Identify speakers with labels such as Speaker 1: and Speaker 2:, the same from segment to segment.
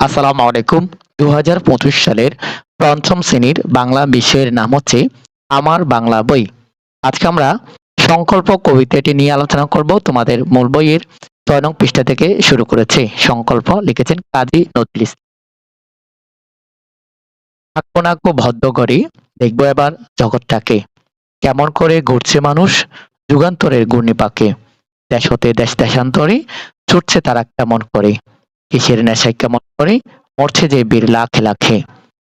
Speaker 1: আসসালামু আলাইকুম। দু হাজার পঁচিশ সালের পঞ্চম শ্রেণির বাংলা বিষয়ের নাম হচ্ছে আমার বাংলা বই। আজকে আমরা সংকল্প কবিতাটি নিয়ে আলোচনা করব। তোমাদের মূল বইয়ের ছয় নং পৃষ্ঠা থেকে শুরু করেছে সংকল্প, লিখেছেন কাজী নজরুল ইসলাম। ভদ্র করে দেখব এবার জগৎটাকে। কেমন করে ঘুরছে মানুষ যুগান্তরের ঘূর্ণিপাকে। দেশ হতে দেশ দেশান্তরে ছুটছে তারা কেমন করে। কিসের নেশায় কেমন করে? মরছে যে বীর লাখে লাখে।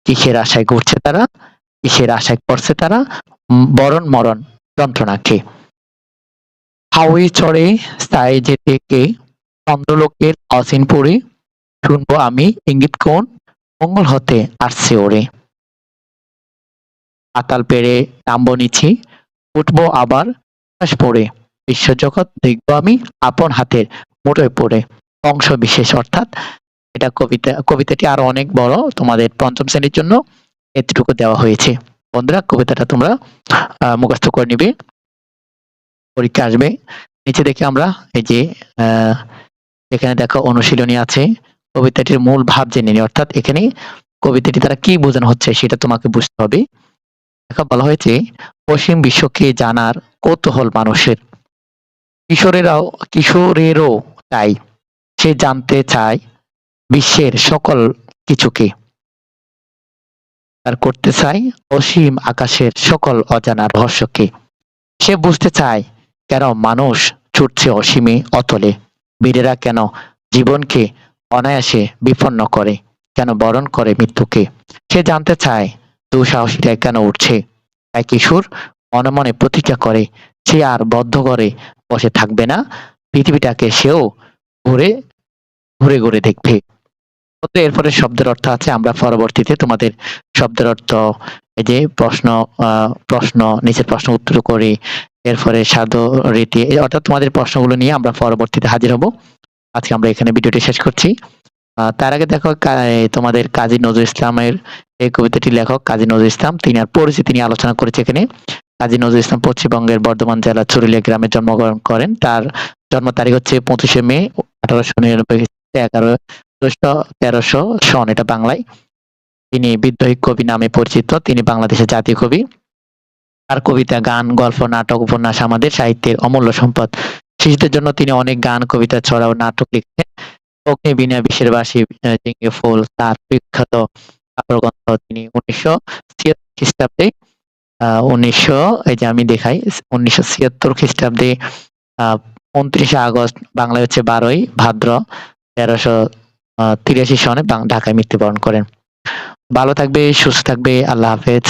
Speaker 1: কিসের আশায় ঘুরছে তারা? কিসের আশায় পড়ছে তারা? বরণ মরণ যন্ত্রণাকে। হাওয়ে চড়ে স্থায়ী যেতে কে চন্দ্রলোকের অসীন পড়ে শুনব আমি ইঙ্গিত কোন? মঙ্গল হতে আসছে ওরে। পাতাল পেরে নামবো নিচে। উঠবো আবার পড়ে। বিশ্বজগৎ দেখব আমি আপন হাতের মুঠোয় পড়ে। অংশ বিশেষ অর্থাৎ এটা কবিতা, কবিতাটি আরও অনেক বড় তোমাদের পঞ্চম শ্রেণির জন্য এতটুকু দেওয়া হয়েছে। বন্ধুরা, কবিতাটা তোমরা মুখস্থ করে নিবে। পরীক্ষা আসবে। নিচে দেখে আমরা এই যে এখানে দেখো অনুশীলনী আছে। কবিতাটির মূল ভাব জেনে নি অর্থাৎ এখানে কবিতাটি তারা কি বোঝানো হচ্ছে সেটা তোমাকে বুঝতে হবে। দেখা, বলা হয়েছে পশ্চিম বিশ্বকে জানার কৌতূহল মানুষের। কিশোরেরাও, কিশোরেরও তাই। সে জানতে চায় বিশ্বের সকল কিছুকে। আর করতে চায় অসীম আকাশের সকল অজানা রহস্যকে। সে বুঝতে চায় কেন মানুষ ছুটছে অসীমে অতলে। বীরেরা কেন জীবনকে অনায়াসে বিপন্ন করে, কেন বরণ করে মৃত্যুকে। সে জানতে চায় দুঃসাহসীরা কেন উঠছে। তাই কিশোর মনে মনে প্রতিজ্ঞা করে, সে আর বদ্ধ করে বসে থাকবে না। পৃথিবীটাকে সেও ঘুরে ঘুরে ঘুরে দেখবে। এরপরে শব্দের অর্থ আছে, আমরা পরবর্তীতে তোমাদের শব্দের অর্থ, এই যে প্রশ্ন প্রশ্ন, নিচের প্রশ্ন উত্তর করি এরপরে সাধু রীতি অর্থাৎ তোমাদের প্রশ্নগুলো নিয়ে আমরা পরবর্তীতে হাজির হব। আজকে আমরা এখানে ভিডিওটি শেষ করছি। তার আগে দেখো তোমাদের কাজী নজরুল ইসলামের এই কবিতাটি লেখক কাজী নজরুল ইসলাম, তিনি আর পরিচিতি নিয়ে আলোচনা করেছে এখানে। কাজী নজরুল ইসলাম পশ্চিমবঙ্গের বর্ধমান জেলার চুরুলিয়া গ্রামে জন্মগ্রহণ করেন। তার জন্ম তারিখ হচ্ছে পঁচিশে মে, আঠারোশো নিরানব্বই এগারো তেরোশো সন এটা বাংলায়। তিনি বিদ্রোহী কবি নামে পরিচিত তিনি বাংলাদেশের জাতীয় কবি। তার কবিতা গান গল্প নাটক উপন্যাস আমাদের সাহিত্যের অমূল্য সম্পদ। শিশুদের জন্য তিনি অনেক গান কবিতা ছড়া ও নাটক লিখেছেন। অগ্নি বিনা বিশ্বের বাসী আহ, জিঙ্গে ফুল তার বিখ্যাত কাব্যগ্রন্থ তিনি উনিশশো ছিয়াত্তর খ্রিস্টাব্দে উনিশশো এই যে আমি দেখাই উনিশশো ছিয়াত্তর খ্রিস্টাব্দে উনত্রিশে আগস্ট বাংলায় হচ্ছে বারোই ভাদ্র। তেরোশো তিরাশি সনে ঢাকায় মৃত্যুবরণ করেন। ভালো থাকবে সুস্থ থাকবে আল্লাহ হাফেজ।